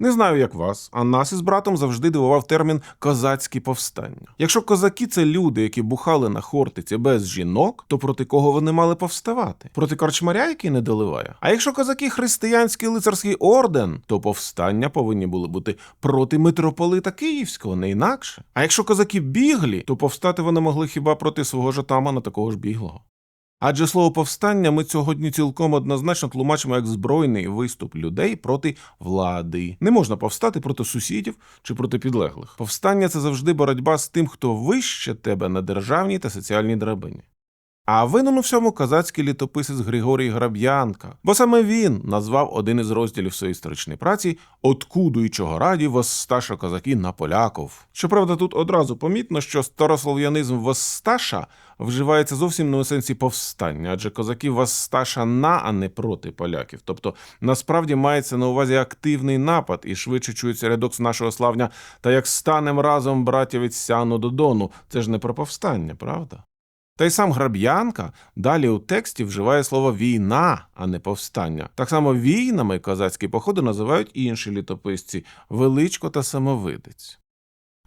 Не знаю, як вас, а нас із братом завжди дивував термін козацькі повстання. Якщо козаки це люди, які бухали на хортиці без жінок, то проти кого вони мали повставати? Проти корчмаря, який не доливає? А якщо козаки християнський лицарський орден, то повстання повинні були бути проти митрополита Київського, не інакше. А якщо козаки біглі, то повстати вони могли хіба проти свого ж атамана такого ж біглого. Адже слово повстання ми сьогодні цілком однозначно тлумачимо як збройний виступ людей проти влади. Не можна повстати проти сусідів чи проти підлеглих. Повстання це завжди боротьба з тим, хто вище тебе на державній та соціальній драбині. А винен у всьому козацький літописець Григорій Граб'янка, бо саме він назвав один із розділів своєї історичної праці «Откудуючого раді воссташа козаки на поляков. Щоправда, тут одразу помітно, що старослов'янизм воссташа вживається зовсім не у сенсі повстання, адже козаки воссташа на, а не проти поляків. Тобто насправді мається на увазі активний напад, і швидше чується рядок з нашого славня та як станем разом братів від сяну до дону. Це ж не про повстання, правда? Та й сам Граб'янка далі у тексті вживає слово війна, а не повстання. Так само війнами козацькі походи називають інші літописці Величко та Самовидець.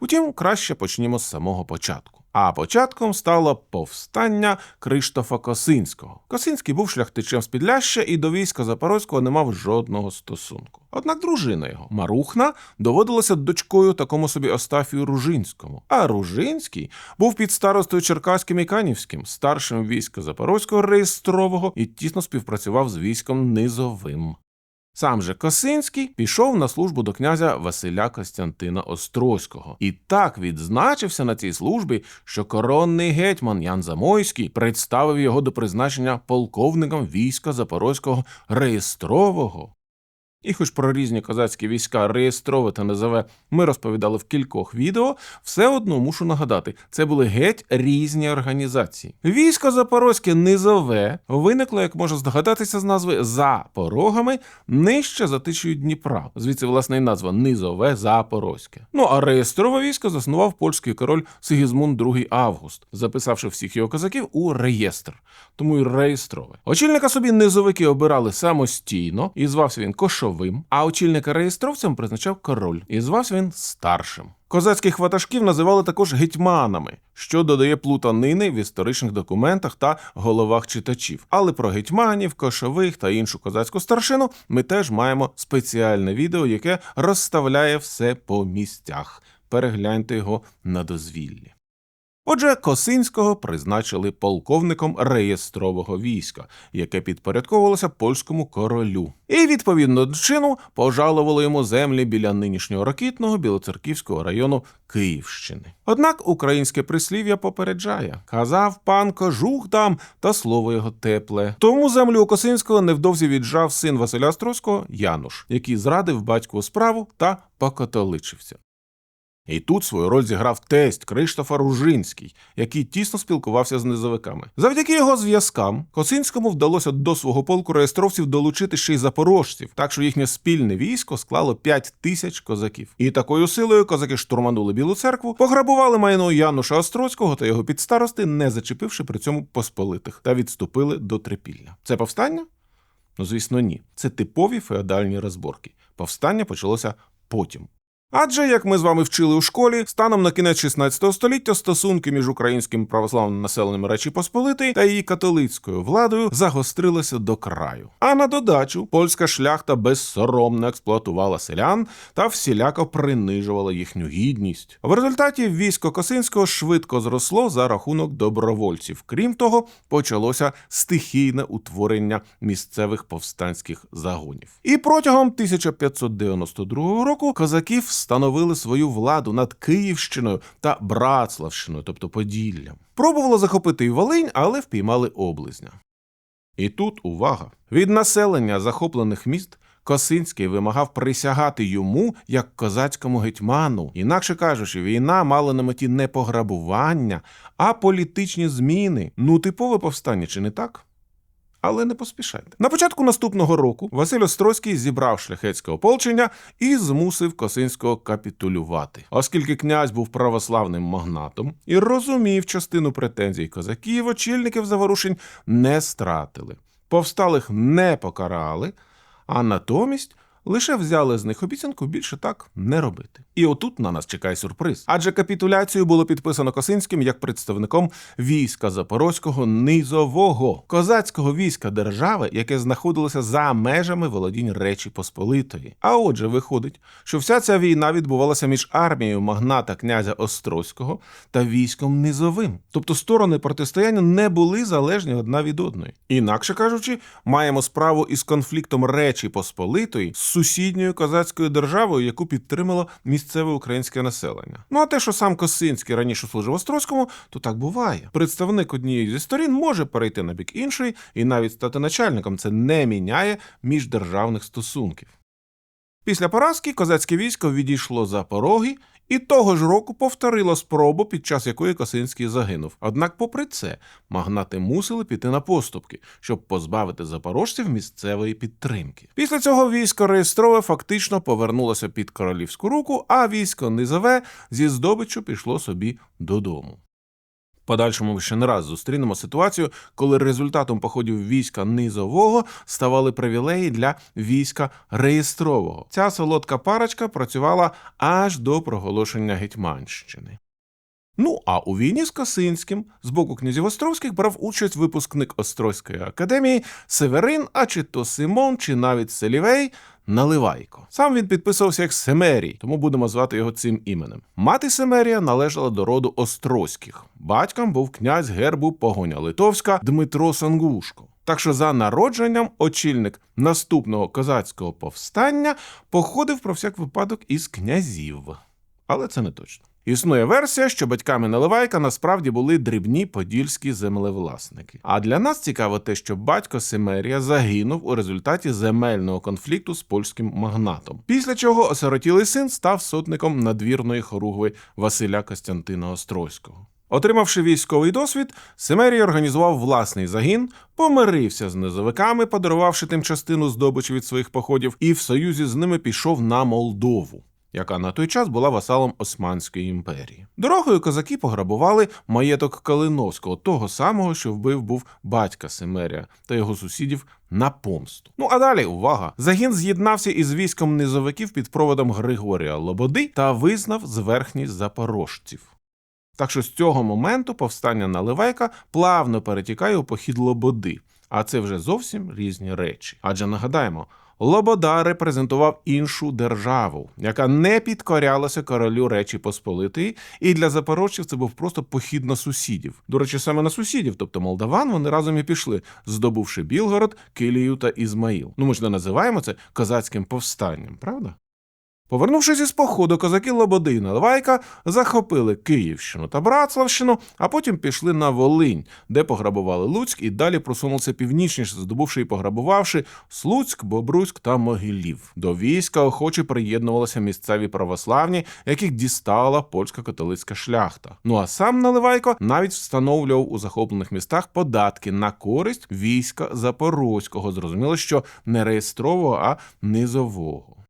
Утім, краще почнімо з самого початку. А початком стало повстання Криштофа Косинського. Косинський був шляхтичем з Підляща і до війська Запорозького не мав жодного стосунку. Однак дружина його, Марухна, доводилася дочкою такому собі Остафію Ружинському. А Ружинський був під старостою Черкаським і Канівським, старшим війська Запорозького реєстрового і тісно співпрацював з військом Низовим. Сам же Косинський пішов на службу до князя Василя Костянтина Острозького і так відзначився на цій службі, що коронний гетьман Ян Замойський представив його до призначення полковником війська Запорозького реєстрового. І хоч про різні козацькі війська реєстрове та низове ми розповідали в кількох відео, все одно мушу нагадати, це були геть різні організації. Військо Запорозьке низове виникло, як можна здогадатися з назви за порогами нижче за тичею Дніпра. Звідси власне і назва низове Запорозьке. Ну а реєстрове військо заснував польський король Сигізмунд II Август, записавши всіх його козаків у реєстр, тому й реєстрове. Очільника собі низовики обирали самостійно, і звався він Кошовим, а очільника реєстровцем призначав король, і звався він старшим. Козацьких ватажків називали також гетьманами, що додає плутанини в історичних документах та головах читачів. Але про гетьманів, кошових та іншу козацьку старшину ми теж маємо спеціальне відео, яке розставляє все по місцях. Перегляньте його на дозвіллі. Отже, Косинського призначили полковником реєстрового війська, яке підпорядковувалося польському королю, і відповідно до чину пожалували йому землі біля нинішнього ракітного білоцерківського району Київщини. Однак українське прислів'я попереджає: казав пан кожух дам, та слово його тепле. Тому землю у Косинського невдовзі віджав син Василя Острозького Януш, який зрадив батькову справу та покатоличився. І тут свою роль зіграв тесть Криштофа Ружинський, який тісно спілкувався з низовиками. Завдяки його зв'язкам Косинському вдалося до свого полку реєстровців долучити ще й запорожців, так що їхнє спільне військо склало 5 тисяч козаків. І такою силою козаки штурманули Білу церкву, пограбували майно Януша Острозького та його підстарости, не зачепивши при цьому посполитих, та відступили до Трипілля. Це повстання? Ну, звісно, ні. Це типові феодальні розборки. Повстання почалося потім. Адже, як ми з вами вчили у школі, станом на кінець 16 століття стосунки між українським православним населенням Речі Посполитої та її католицькою владою загострилися до краю. А на додачу польська шляхта безсоромно експлуатувала селян та всіляко принижувала їхню гідність. В результаті військо Косинського швидко зросло за рахунок добровольців. Крім того, почалося стихійне утворення місцевих повстанських загонів. І протягом 1592 року козаків встановили свою владу над Київщиною та Братславщиною, тобто Поділлям. Пробувало захопити і Волинь, але впіймали облизня. І тут увага! Від населення захоплених міст Косинський вимагав присягати йому як козацькому гетьману. Інакше кажучи, війна мала на меті не пограбування, а політичні зміни. Ну, типове повстання, чи не так? Але не поспішайте. На початку наступного року Василь Острозький зібрав шляхетське ополчення і змусив Косинського капітулювати, оскільки князь був православним магнатом і розумів частину претензій козаків, очільників заворушень не стратили, повсталих не покарали, а натомість лише взяли з них обіцянку більше так не робити. І отут на нас чекає сюрприз. Адже капітуляцію було підписано Косинським як представником війська Запорозького низового козацького війська держави, яке знаходилося за межами володінь Речі Посполитої. А отже, виходить, що вся ця війна відбувалася між армією магната князя Острозького та військом низовим. Тобто сторони протистояння не були залежні одна від одної. Інакше кажучи, маємо справу із конфліктом Речі Посполитої сусідньою козацькою державою, яку підтримало місцеве українське населення. Ну а те, що сам Косинський раніше служив Острозькому, то так буває. Представник однієї зі сторін може перейти на бік іншої і навіть стати начальником. Це не міняє міждержавних стосунків. Після поразки козацьке військо відійшло за пороги і того ж року повторило спробу, під час якої Косинський загинув. Однак, попри це, магнати мусили піти на поступки, щоб позбавити запорожців місцевої підтримки. Після цього військо реєстрове фактично повернулося під королівську руку, а військо низове зі здобиччю пішло собі додому. Подальшому ще не раз зустрінемо ситуацію, коли результатом походів війська низового ставали привілеї для війська реєстрового. Ця солодка парочка працювала аж до проголошення Гетьманщини. Ну а у війні з Косинським з боку князів Островських брав участь випускник Острозької академії Северин, а чи то Симон, чи навіть Селівей Наливайко. Сам він підписувався як Семерій, тому будемо звати його цим іменем. Мати Семерія належала до роду Острозьких. Батьком був князь гербу Погоня Литовська Дмитро Сангушко. Так що за народженням очільник наступного козацького повстання походив про всяк випадок із князів. Але це не точно. Існує версія, що батьками Наливайка насправді були дрібні подільські землевласники. А для нас цікаво те, що батько Семерія загинув у результаті земельного конфлікту з польським магнатом. Після чого осиротілий син став сотником надвірної хоругви Василя Костянтина Острозького. Отримавши військовий досвід, Семерій організував власний загін, помирився з низовиками, подарувавши тим частину здобичі від своїх походів, і в союзі з ними пішов на Молдову яка на той час була васалом Османської імперії. Дорогою козаки пограбували маєток Калиновського, того самого, що вбив був батька Семерія та його сусідів на помсту. Ну а далі увага! Загін з'єднався із військом низовиків під проводом Григорія Лободи та визнав зверхність запорожців. Так що з цього моменту повстання Наливайка плавно перетікає у похід Лободи, а це вже зовсім різні речі. Адже нагадаємо, Лобода репрезентував іншу державу, яка не підкорялася королю Речі Посполитої, і для запорожців це був просто похід на сусідів. До речі, саме на сусідів, тобто молдаван, вони разом і пішли, здобувши Білгород, Килію та Ізмаїл. Ну ми ж не називаємо це козацьким повстанням, правда? Повернувшись із походу, козаки Лободи і Наливайка захопили Київщину та Братславщину, а потім пішли на Волинь, де пограбували Луцьк і далі просунулися північніше, здобувши і пограбувавши Слуцьк, Бобруськ та Могилів. До війська охоче приєднувалися місцеві православні, яких дістала польська католицька шляхта. Ну а сам Наливайко навіть встановлював у захоплених містах податки на користь війська Запорозького. Зрозуміло, що не реєстрового, а низового.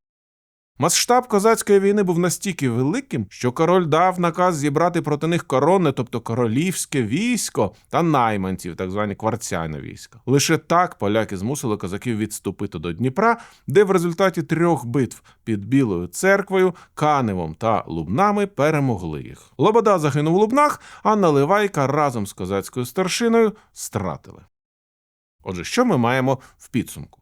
Масштаб козацької війни був настільки великим, що король дав наказ зібрати проти них коронне, тобто королівське військо та найманців, так звані кварцяне війська. Лише так поляки змусили козаків відступити до Дніпра, де в результаті трьох битв під Білою церквою, Каневом та Лубнами перемогли їх. Лобода загинув у Лубнах, а Наливайка разом з козацькою старшиною стратили. Отже, що ми маємо в підсумку?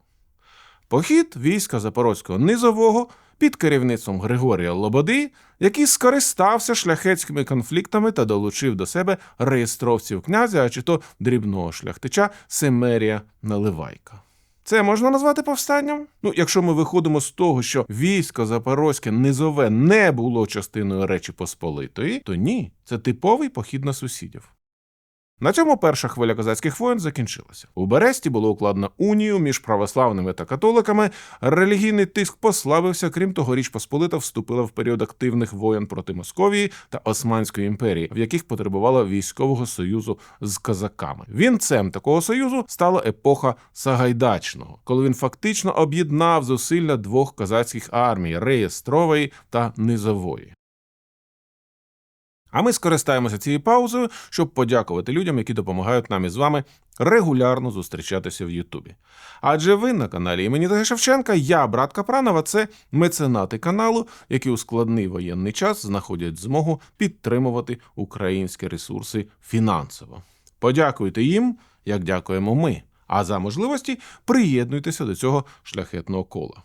Похід війська Запорозького низового під керівництвом Григорія Лободи, який скористався шляхетськими конфліктами та долучив до себе реєстровців князя, а чи то дрібного шляхтича Семерія Наливайка. Це можна назвати повстанням? Ну, якщо ми виходимо з того, що військо Запорозьке низове не було частиною Речі Посполитої, то ні, це типовий похід на сусідів. На цьому перша хвиля козацьких воєн закінчилася. У Бересті було укладено унію між православними та католиками. Релігійний тиск послабився. Крім того, Річ Посполита вступила в період активних воєн проти Московії та Османської імперії, в яких потребувала військового союзу з козаками. Вінцем такого союзу стала епоха Сагайдачного, коли він фактично об'єднав зусилля двох козацьких армій реєстрової та низової. А ми скористаємося цією паузою, щоб подякувати людям, які допомагають нам із вами регулярно зустрічатися в Ютубі. Адже ви на каналі імені Таги Шевченка, я, брат Капранова, це меценати каналу, які у складний воєнний час знаходять змогу підтримувати українські ресурси фінансово. Подякуйте їм, як дякуємо ми. А за можливості приєднуйтеся до цього шляхетного кола.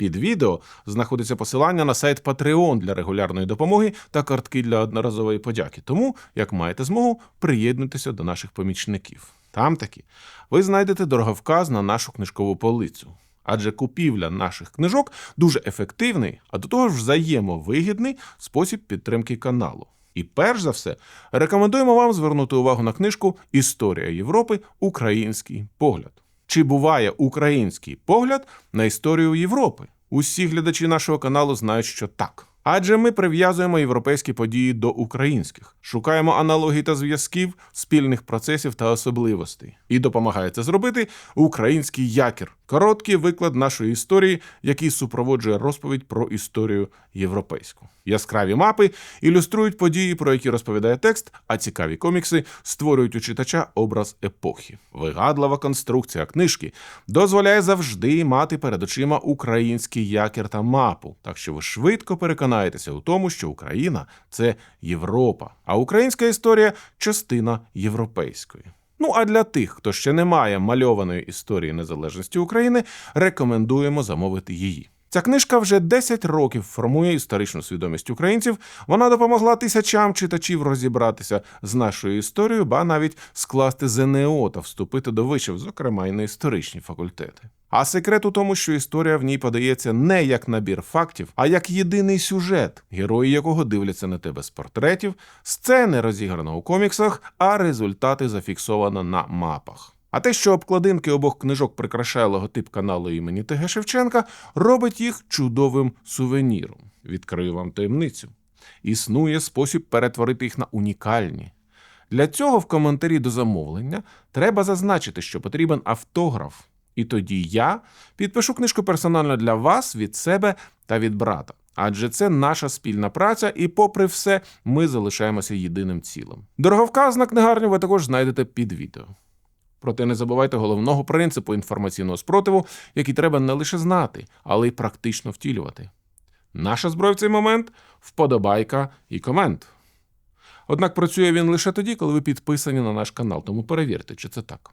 Під відео знаходиться посилання на сайт Patreon для регулярної допомоги та картки для одноразової подяки. Тому, як маєте змогу, приєднуйтеся до наших помічників. Там таки ви знайдете дороговказ на нашу книжкову полицю. Адже купівля наших книжок дуже ефективний, а до того ж взаємовигідний спосіб підтримки каналу. І перш за все рекомендуємо вам звернути увагу на книжку Історія Європи Український погляд. Чи буває український погляд на історію Європи? Усі глядачі нашого каналу знають, що так. Адже ми прив'язуємо європейські події до українських, шукаємо аналогій та зв'язків, спільних процесів та особливостей. І допомагає це зробити український якір короткий виклад нашої історії, який супроводжує розповідь про історію європейську. Яскраві мапи ілюструють події, про які розповідає текст, а цікаві комікси створюють у читача образ епохи. Вигадлива конструкція книжки дозволяє завжди мати перед очима український якір та мапу, так що ви швидко переконаєтеся у тому, що Україна це Європа, а українська історія частина європейської. Ну а для тих, хто ще не має мальованої історії незалежності України, рекомендуємо замовити її. Ця книжка вже 10 років формує історичну свідомість українців. Вона допомогла тисячам читачів розібратися з нашою історією, ба навіть скласти ЗНО та вступити до вишів, зокрема й на історичні факультети. А секрет у тому, що історія в ній подається не як набір фактів, а як єдиний сюжет, герої якого дивляться на тебе з портретів, сцени розіграно у коміксах, а результати зафіксовано на мапах. А те, що обкладинки обох книжок прикрашає логотип каналу імені ТГ Шевченка, робить їх чудовим сувеніром. Відкрию вам таємницю. Існує спосіб перетворити їх на унікальні. Для цього в коментарі до замовлення треба зазначити, що потрібен автограф. І тоді я підпишу книжку персонально для вас від себе та від брата. Адже це наша спільна праця, і, попри все, ми залишаємося єдиним цілим. Дороговказ на книгарню ви також знайдете під відео. Проте не забувайте головного принципу інформаційного спротиву, який треба не лише знати, але й практично втілювати. Наша зброя в цей момент вподобайка і комент. Однак працює він лише тоді, коли ви підписані на наш канал, тому перевірте, чи це так.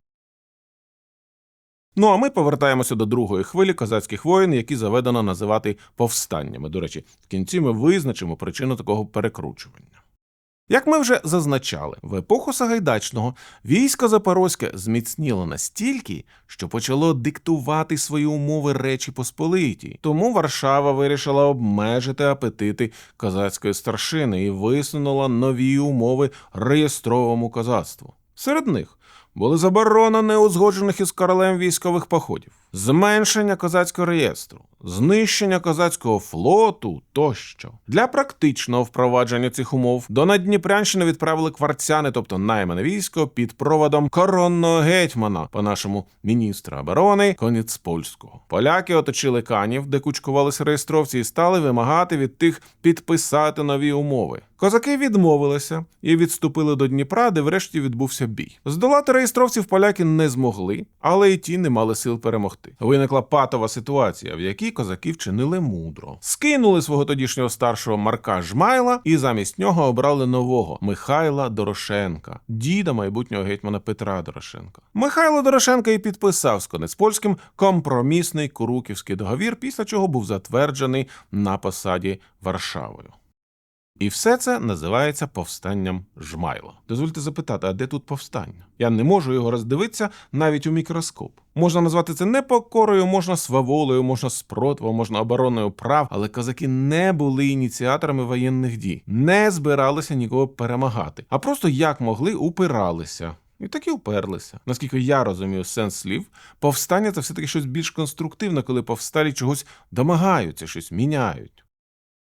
Ну а ми повертаємося до другої хвилі козацьких воїн, які заведено називати повстаннями. До речі, в кінці ми визначимо причину такого перекручування. Як ми вже зазначали, в епоху Сагайдачного військо Запорозьке зміцніло настільки, що почало диктувати свої умови Речі Посполитій. Тому Варшава вирішила обмежити апетити козацької старшини і висунула нові умови реєстровому козацтву. Серед них були заборона неузгоджених із королем військових походів, зменшення козацького реєстру, знищення козацького флоту тощо. Для практичного впровадження цих умов до Наддніпрянщини відправили кварцяни, тобто наймане військо, під проводом коронного гетьмана, по-нашому міністра оборони Коніцпольського. Поляки оточили канів, де кучкувалися реєстровці, і стали вимагати від тих підписати нові умови. Козаки відмовилися і відступили до Дніпра, де врешті відбувся бій. Здолати реєстровців поляки не змогли, але й ті не мали сил перемогти. Виникла патова ситуація, в якій козаки вчинили мудро. Скинули свого тодішнього старшого Марка Жмайла і замість нього обрали нового Михайла Дорошенка, діда майбутнього гетьмана Петра Дорошенка. Михайло Дорошенко і підписав з Конецпольським компромісний Куруківський договір, після чого був затверджений на посаді Варшавою. І все це називається повстанням Жмайла. Дозвольте запитати, а де тут повстання? Я не можу його роздивитися навіть у мікроскоп. Можна назвати це непокорою, можна сваволою, можна спротивом, можна обороною прав, але козаки не були ініціаторами воєнних дій, не збиралися нікого перемагати, а просто як могли упиралися. І так і уперлися. Наскільки я розумію сенс слів, повстання це все-таки щось більш конструктивне, коли повсталі чогось домагаються, щось міняють.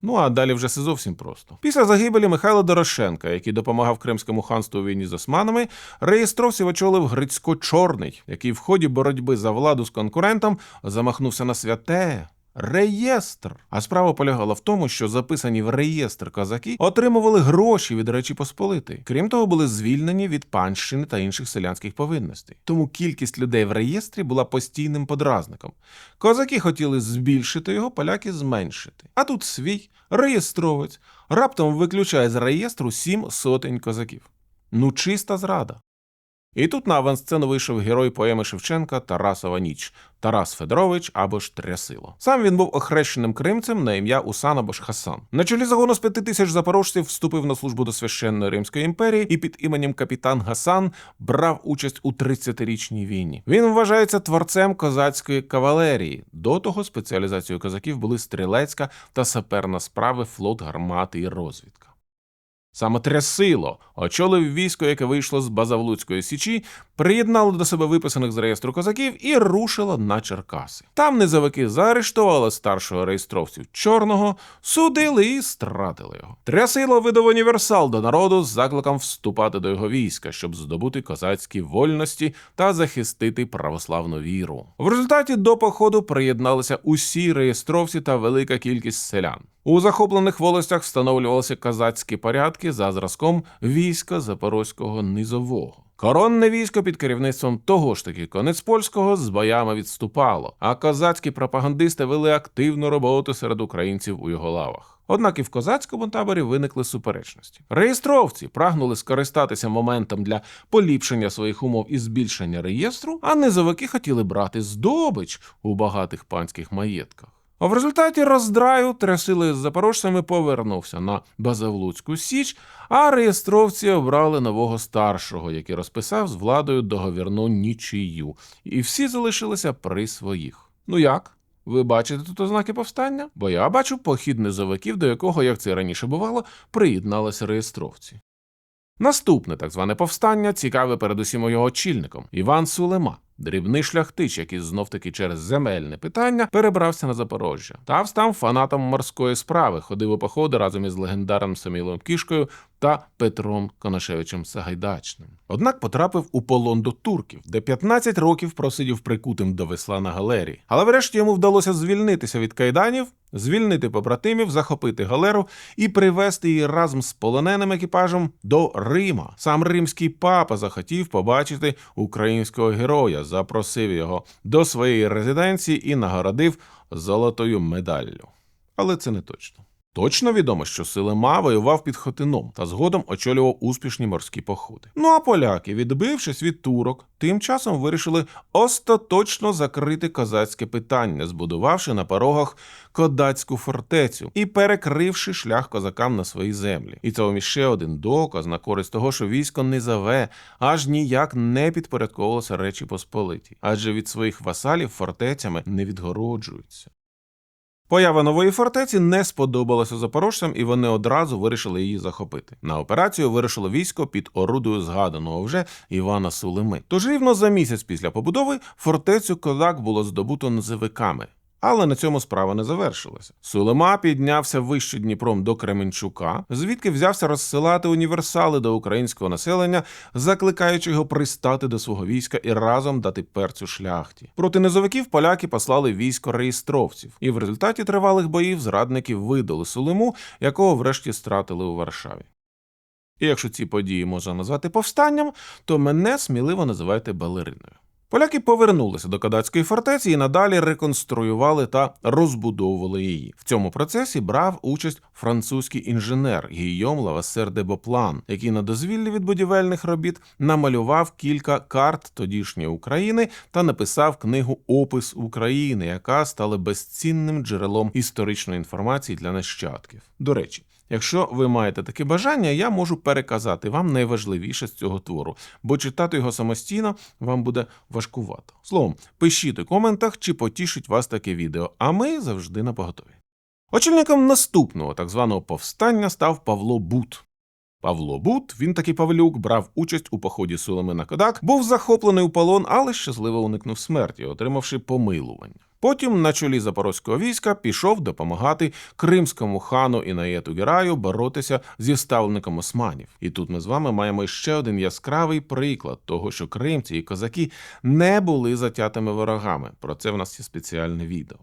Ну а далі вже все зовсім просто. Після загибелі Михайла Дорошенка, який допомагав Кримському ханству у війні з османами, реєстровців очолив Грицько Чорний, який в ході боротьби за владу з конкурентом замахнувся на святе. Реєстр. А справа полягала в тому, що записані в реєстр козаки отримували гроші від Речі Посполитої. Крім того, були звільнені від панщини та інших селянських повинностей. Тому кількість людей в реєстрі була постійним подразником. Козаки хотіли збільшити його, поляки зменшити. А тут свій реєстровець раптом виключає з реєстру сім сотень козаків. Ну, чиста зрада. І тут на авансцену вийшов герой поеми Шевченка Тарасова ніч Тарас Федорович або ж Трясило. Сам він був охрещеним кримцем на ім'я Усан або ж Хасан. На чолі загону з п'яти тисяч запорожців вступив на службу до священної Римської імперії і під іменем капітан Гасан брав участь у 30-річній війні. Він вважається творцем козацької кавалерії. До того спеціалізацією козаків були стрілецька та саперна справи, флот, гармати і розвідка. Саме Трясило очолив військо, яке вийшло з Базавлуцької січі, приєднало до себе виписаних з реєстру козаків і рушило на Черкаси. Там низовики заарештували старшого реєстровців чорного, судили і стратили його. Трясило видав універсал до народу з закликом вступати до його війська, щоб здобути козацькі вольності та захистити православну віру. В результаті до походу приєдналися усі реєстровці та велика кількість селян. У захоплених волостях встановлювалися козацькі порядки за зразком війська Запорозького низового. Коронне військо під керівництвом того ж таки Конецпольського з боями відступало, а козацькі пропагандисти вели активну роботу серед українців у його лавах. Однак і в козацькому таборі виникли суперечності. Реєстровці прагнули скористатися моментом для поліпшення своїх умов і збільшення реєстру, а низовики хотіли брати здобич у багатих панських маєтках. А в результаті роздраю трясили з запорожцями повернувся на Базавлуцьку Січ, а реєстровці обрали нового старшого, який розписав з владою договірну нічию, і всі залишилися при своїх. Ну як? Ви бачите тут ознаки повстання? Бо я бачу похід низовиків, до якого, як це раніше бувало, приєдналися реєстровці. Наступне так зване повстання цікаве передусім його очільником Іван Сулема. Дрібний шляхтич, який знов таки через земельне питання перебрався на Запорожжя, та став фанатом морської справи, ходив у походи разом із легендарним Самілом Кішкою та Петром Конашевичем Сагайдачним. Однак потрапив у полон до турків, де 15 років просидів прикутим до весла на галерії. Але врешті йому вдалося звільнитися від кайданів, звільнити побратимів, захопити галеру і привезти її разом з полоненим екіпажем до Рима. Сам римський папа захотів побачити українського героя, запросив його до своєї резиденції і нагородив золотою медаллю. Але це не точно. Точно відомо, що Силима воював під Хотином та згодом очолював успішні морські походи. Ну а поляки, відбившись від турок, тим часом вирішили остаточно закрити козацьке питання, збудувавши на порогах кодацьку фортецю і перекривши шлях козакам на свої землі. І це ще один доказ на користь того, що військо низове аж ніяк не підпорядковувалося Речі Посполитій, адже від своїх васалів фортецями не відгороджуються. Поява нової фортеці не сподобалася запорожцям, і вони одразу вирішили її захопити. На операцію вирушило військо під орудою згаданого вже Івана Сулими. Тож рівно за місяць після побудови фортецю козак було здобуто низовиками. Але на цьому справа не завершилася. Сулема піднявся вище Дніпром до Кременчука, звідки взявся розсилати універсали до українського населення, закликаючи його пристати до свого війська і разом дати перцю шляхті. Проти низовиків поляки послали військо реєстровців, і в результаті тривалих боїв зрадників видали Сулему, якого врешті стратили у Варшаві. І якщо ці події можна назвати повстанням, то мене сміливо називайте балериною. Поляки повернулися до Кадацької фортеці і надалі реконструювали та розбудовували її. В цьому процесі брав участь французький інженер Гійом Лавасер де Боплан, який на дозвіллі від будівельних робіт намалював кілька карт тодішньої України та написав книгу Опис України, яка стала безцінним джерелом історичної інформації для нащадків. До речі. Якщо ви маєте таке бажання, я можу переказати вам найважливіше з цього твору, бо читати його самостійно вам буде важкувато. Словом, пишіть у коментах, чи потішить вас таке відео, а ми завжди на поготові. Очільником наступного так званого повстання став Павло Бут. Павло Бут, він таки Павлюк, брав участь у поході Сулеми на Кодак, був захоплений у полон, але щасливо уникнув смерті, отримавши помилування. Потім на чолі запорозького війська пішов допомагати кримському хану Інаєту Гераю боротися зі ставленником османів. І тут ми з вами маємо ще один яскравий приклад того, що кримці і козаки не були затятими ворогами. Про це в нас є спеціальне відео.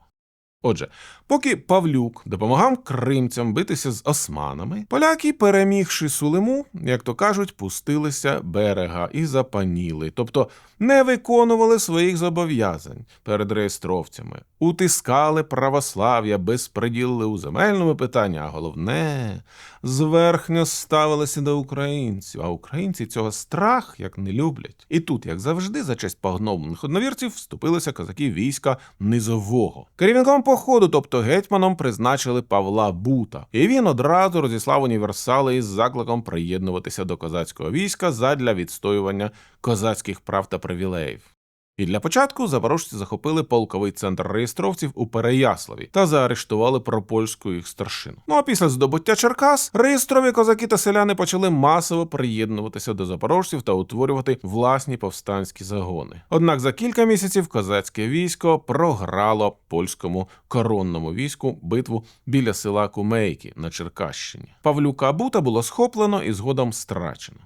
Отже, поки Павлюк допомагав кримцям битися з османами, поляки, перемігши Сулиму, як то кажуть, пустилися берега і запаніли, тобто не виконували своїх зобов'язань перед реєстровцями, утискали православ'я, безпреділили у земельному питанні, а головне зверхньо ставилися до українців. А українці цього страх як не люблять. І тут, як завжди, за честь погноблених одновірців вступилися козаки війська низового. Керівником походу, тобто гетьманом, призначили Павла Бута, і він одразу розіслав універсали із закликом приєднуватися до козацького війська задля відстоювання козацьких прав та привілеїв. І для початку запорожці захопили полковий центр реєстровців у Переяславі та заарештували пропольську їх старшину. Ну а після здобуття Черкас реєстрові козаки та селяни почали масово приєднуватися до запорожців та утворювати власні повстанські загони. Однак за кілька місяців козацьке військо програло польському коронному війську битву біля села Кумейки на Черкащині. Павлюка Бута було схоплено і згодом страчено.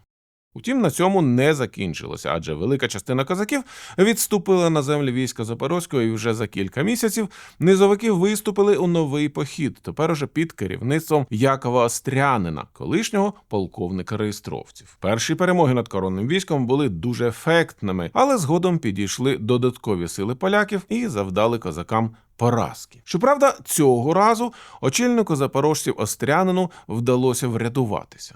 Утім, на цьому не закінчилося, адже велика частина козаків відступила на землі війська Запорозького, і вже за кілька місяців низовики виступили у новий похід, тепер уже під керівництвом Якова Острянина, колишнього полковника реєстровців. Перші перемоги над коронним військом були дуже ефектними, але згодом підійшли додаткові сили поляків і завдали козакам. Поразки. Щоправда, цього разу очільнику запорожців Острянину вдалося врятуватися.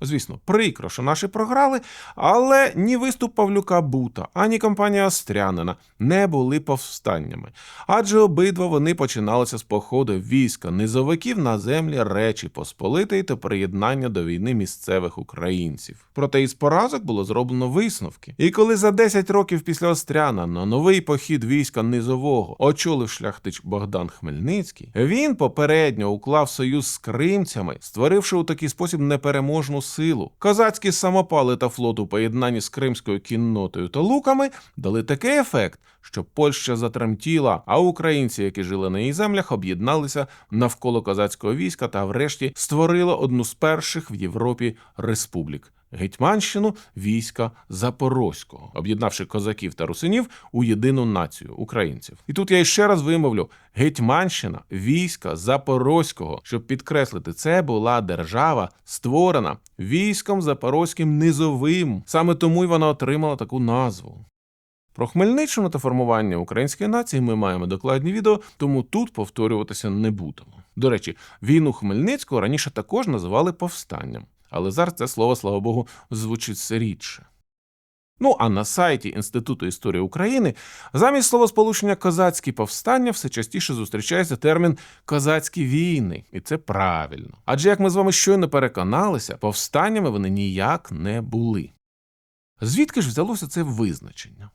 Звісно, прикро, що наші програли, але ні виступ Павлюка Бута, ані компанія Острянина не були повстаннями, адже обидва вони починалися з походу війська низовиків на землі Речі Посполитої та приєднання до війни місцевих українців. Проте із поразок було зроблено висновки. І коли за 10 років після Остряна на новий похід війська низового очолив шляхтич Богдан Хмельницький, він попередньо уклав союз з кримцями, створивши у такий спосіб непереможну силу. Козацькі самопали та флот у поєднанні з кримською кіннотою та луками дали такий ефект, що Польща затремтіла, а українці, які жили на її землях, об'єдналися навколо козацького війська та, врешті, створили одну з перших в Європі республік. Гетьманщину війська Запорозького, об'єднавши козаків та русинів у єдину націю українців. І тут я ще раз вимовлю: Гетьманщина війська Запорозького, щоб підкреслити, це була держава, створена військом запорозьким низовим. Саме тому й вона отримала таку назву. Про Хмельниччину та формування української нації ми маємо докладні відео, тому тут повторюватися не будемо. До речі, війну Хмельницького раніше також називали повстанням, але зараз це слово, слава Богу, звучить все рідше. Ну а на сайті Інституту історії України замість словосполучення козацькі повстання все частіше зустрічається термін козацькі війни, і це правильно. Адже як ми з вами щойно переконалися, повстаннями вони ніяк не були. Звідки ж взялося це визначення?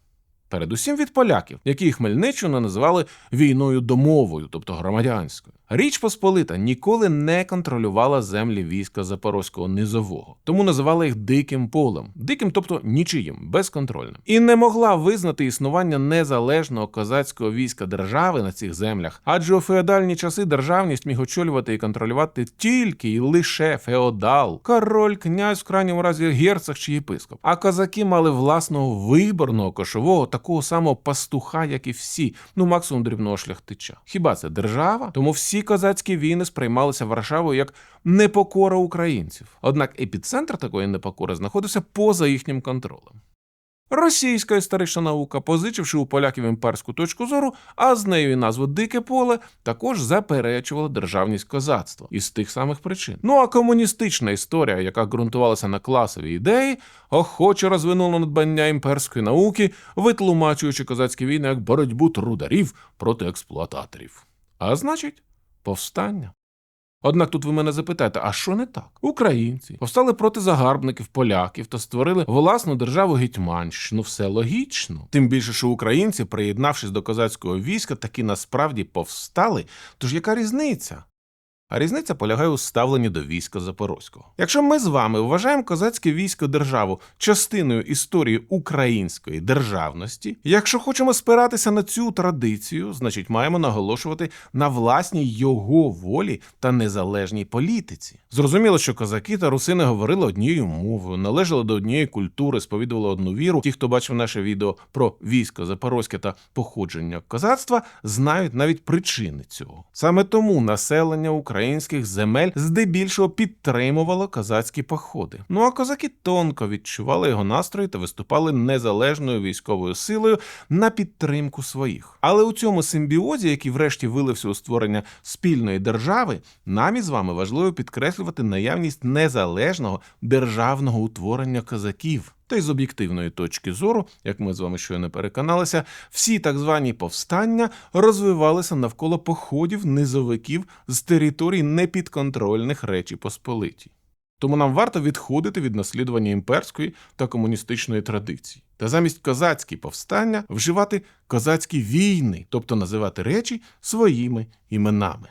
Передусім від поляків, які Хмельниччину називали війною домовою, тобто громадянською. Річ Посполита ніколи не контролювала землі війська Запорозького низового, тому називала їх диким полем, диким, тобто нічиїм, безконтрольним, і не могла визнати існування незалежного козацького війська держави на цих землях, адже у феодальні часи державність міг очолювати і контролювати тільки і лише феодал, король, князь, в крайньому разі герцог чи єпископ. А козаки мали власного виборного кошового, такого самого пастуха, як і всі, ну максимум дрібного шляхтича. Хіба це держава? Тому всі козацькі війни сприймалися Варшавою як непокора українців. Однак епіцентр такої непокори знаходився поза їхнім контролем. Російська історична наука, позичивши у поляків імперську точку зору, а з нею і назву Дике поле, також заперечувала державність козацтва із тих самих причин. Ну а комуністична історія, яка ґрунтувалася на класовій ідеї, охоче розвинула надбання імперської науки, витлумачуючи козацькі війни як боротьбу трударів проти експлуататорів. А значить, повстання. Однак тут ви мене запитаєте, а що не так? Українці повстали проти загарбників, поляків та створили власну державу Гетьманщину. Все логічно. Тим більше, що українці, приєднавшись до козацького війська, таки насправді повстали. Тож яка різниця? А різниця полягає у ставленні до війська Запорозького. Якщо ми з вами вважаємо козацьке військо державу частиною історії української державності, якщо хочемо спиратися на цю традицію, значить маємо наголошувати на власній його волі та незалежній політиці. Зрозуміло, що козаки та русини говорили однією мовою, належали до однієї культури, сповідували одну віру. Ті, хто бачив наше відео про військо Запорозьке та походження козацтва, знають навіть причини цього. Саме тому населення українських земель здебільшого підтримувало козацькі походи. Ну а козаки тонко відчували його настрої та виступали незалежною військовою силою на підтримку своїх. Але у цьому симбіозі, який врешті вилився у створення спільної держави, нам із вами важливо підкреслювати наявність незалежного державного утворення козаків. Та й з об'єктивної точки зору, як ми з вами щойно переконалися, всі так звані повстання розвивалися навколо походів низовиків з територій непідконтрольних Речі Посполитій. Тому нам варто відходити від наслідування імперської та комуністичної традиції, та замість козацькі повстання вживати козацькі війни, тобто називати речі своїми іменами.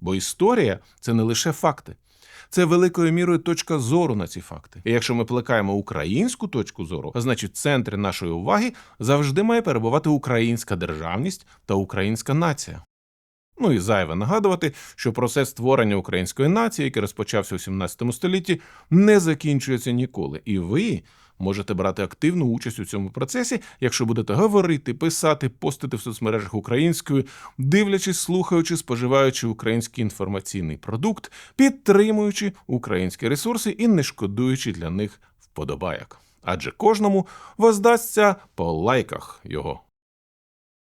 Бо історія це не лише факти, це великою мірою точка зору на ці факти. І якщо ми плекаємо українську точку зору, значить в центрі нашої уваги завжди має перебувати українська державність та українська нація. Ну і зайве нагадувати, що процес створення української нації, який розпочався у 17 столітті, не закінчується ніколи. І ви можете брати активну участь у цьому процесі, якщо будете говорити, писати, постити в соцмережах українською, дивлячись, слухаючи, споживаючи український інформаційний продукт, підтримуючи українські ресурси і не шкодуючи для них вподобаяк. Адже кожному воздасться по лайках його.